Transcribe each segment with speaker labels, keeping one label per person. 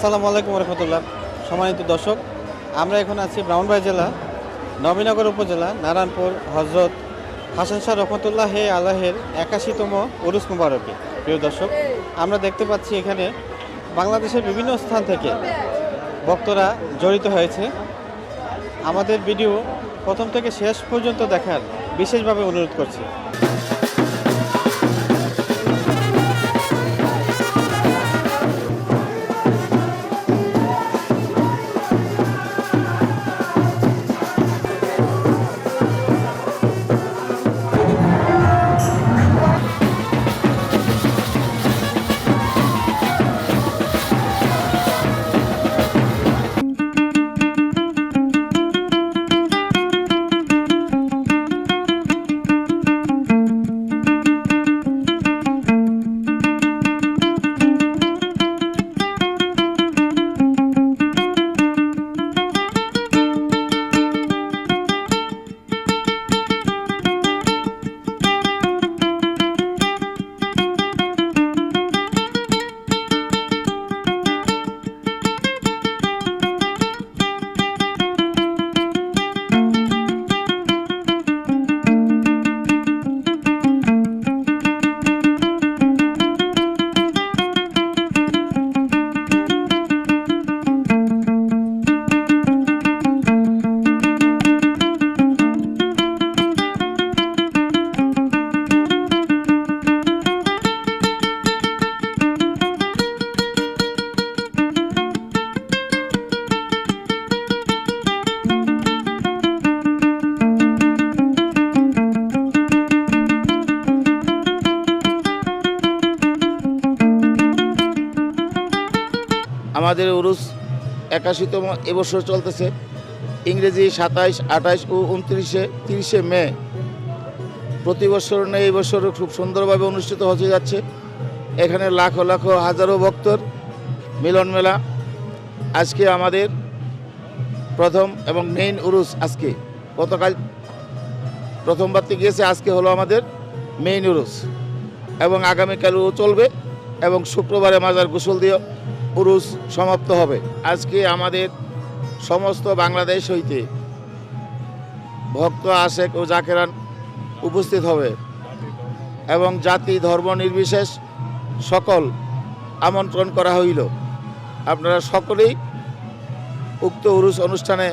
Speaker 1: আসসালামু আলাইকুম রহমতুল্লাহ। সম্মানিত দর্শক, আমরা এখন আছি ব্রাহ্মণবাড়ি জেলা, নবীনগর উপজেলা, নারায়ণপুর, হজরত হাসান শাহ রহমতুল্লাহ হে আল্লাহের একাশিতম উরুস মুবারকে। প্রিয় দর্শক, আমরা দেখতে পাচ্ছি এখানে বাংলাদেশের বিভিন্ন স্থান থেকে ভক্তরা জড়িত হয়েছে। আমাদের ভিডিও প্রথম থেকে শেষ পর্যন্ত দেখার বিশেষভাবে অনুরোধ করছি।
Speaker 2: আমাদের উরুস একাশিতম এবছর চলতেছে। ইংরেজি সাতাইশ, আঠাইশ ও উনত্রিশে, তিরিশে মে। প্রতি বছর নেই এই বছর খুব সুন্দরভাবে অনুষ্ঠিত হতে যাচ্ছে। এখানে লাখো লাখো, হাজারো ভক্তর মিলন মেলা। আজকে আমাদের প্রথম এবং মেইন উরুস আজকে। গতকাল প্রথমবার থেকে গিয়েছে, আজকে হলো আমাদের মেইন উরুস। এবং আগামীকালও চলবে এবং শুক্রবারে মাজার গোসল দিয়ে উরুস সমাপ্ত হবে। আজকে আমাদের সমস্ত বাংলাদেশ হইতে ভক্ত আশেক ও জাকেরান উপস্থিত হবে এবং জাতি, ধর্ম নির্বিশেষ সকল আমন্ত্রণ করা হইল। আপনারা সকলেই উক্ত উরুস অনুষ্ঠানে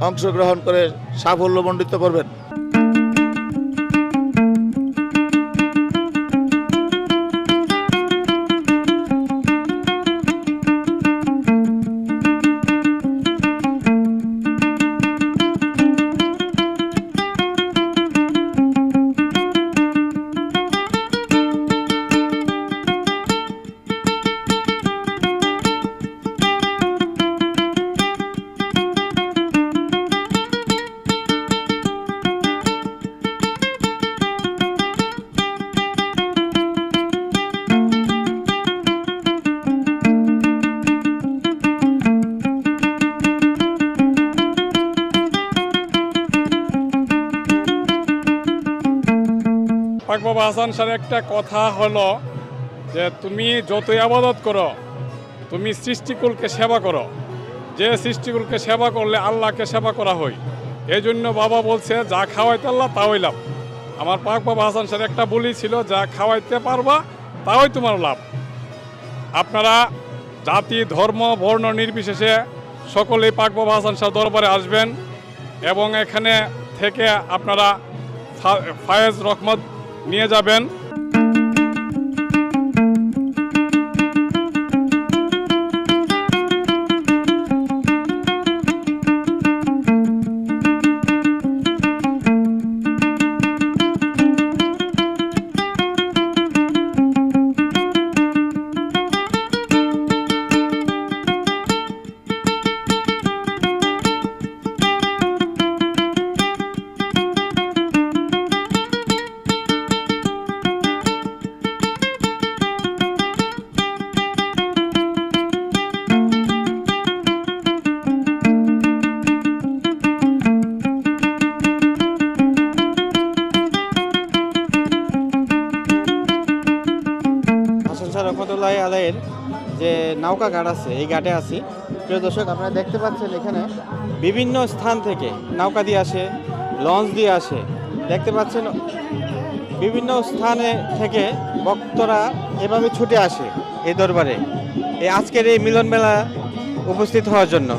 Speaker 2: অংশগ্রহণ করে সাফল্যমণ্ডিত করবেন।
Speaker 3: পাক বাবা হাসান স্যার একটা কথা হলো যে, তুমি যতই আবাদত করো, তুমি সৃষ্টিকুলকে সেবা করো। যে সৃষ্টিকুলকে সেবা করলে আল্লাহকে সেবা করা হয়। এই জন্য বাবা বলছে, যা খাওয়াইতে আল্লাহ তাওই লাভ। আমার পাক বাবা হাসান স্যার একটা বলি ছিল, যা খাওয়াইতে পারবা, তাওই তোমার লাভ। আপনারা জাতি, ধর্ম, বর্ণ নির্বিশেষে সকলেই পাক বাবা হাসান শাহ দরবারে আসবেন এবং এখানে থেকে আপনারা ফায়েজ রহমত নিয়ে যাবেন।
Speaker 1: যে নৌকা ঘাট আছে, এই ঘাটে আছি। প্রিয় দর্শক, আপনারা দেখতে পাচ্ছেন এখানে বিভিন্ন স্থান থেকে নৌকা দিয়ে আসে, লঞ্চ দিয়ে আসে। দেখতে পাচ্ছেন বিভিন্ন স্থানে থেকে ভক্তরা এভাবে ছুটে আসে এই দরবারে। এই আজকের এই মিলন মেলা উপস্থিত হওয়ার জন্য।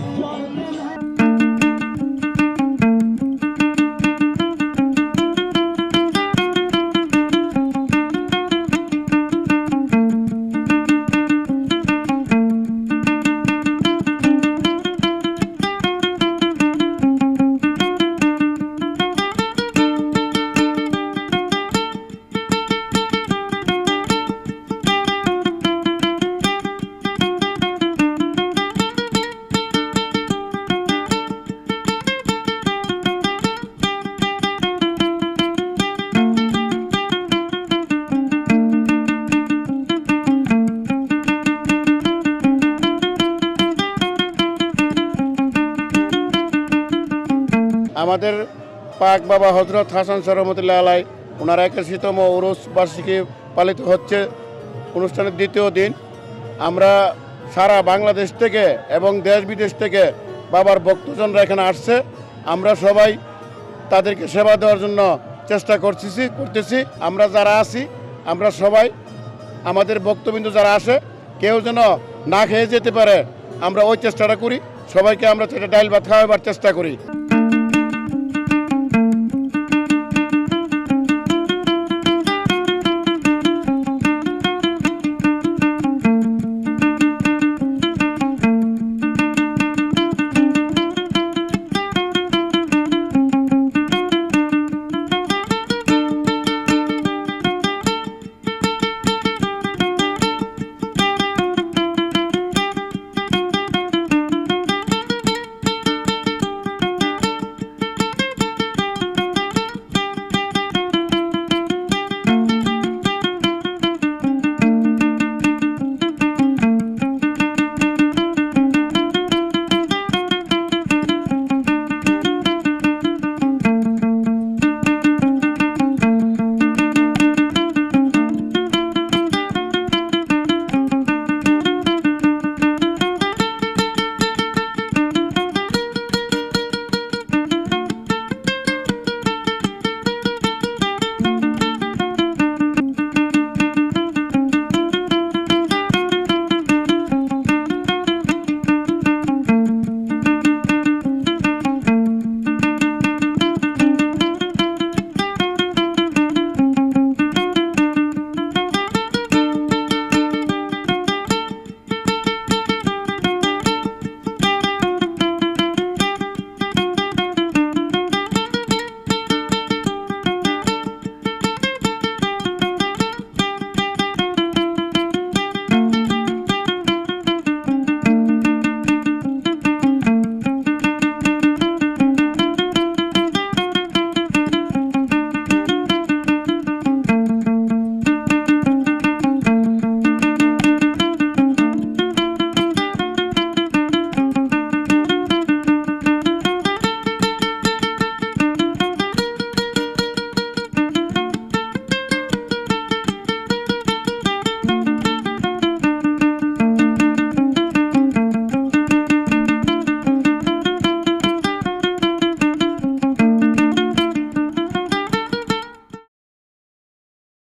Speaker 4: আমাদের পাক বাবা হজরত হাসান সরমতুল্লাহ আলাই, ওনার একাশিতম উরুস বার্ষিকী পালিত হচ্ছে, অনুষ্ঠানের দ্বিতীয় দিন। আমরা সারা বাংলাদেশ থেকে এবং দেশ বিদেশ থেকে বাবার ভক্তজনরা এখানে আসছে। আমরা সবাই তাদেরকে সেবা দেওয়ার জন্য চেষ্টা করতেছি করতেছি। আমরা যারা আছি, আমরা সবাই, আমাদের বক্তবিন্দু যারা আসে, কেউ যেন না খেয়ে যেতে পারে, আমরা ওই চেষ্টাটা করি। সবাইকে আমরা সেটা ডাইল ভাত খাওয়াবার চেষ্টা করি।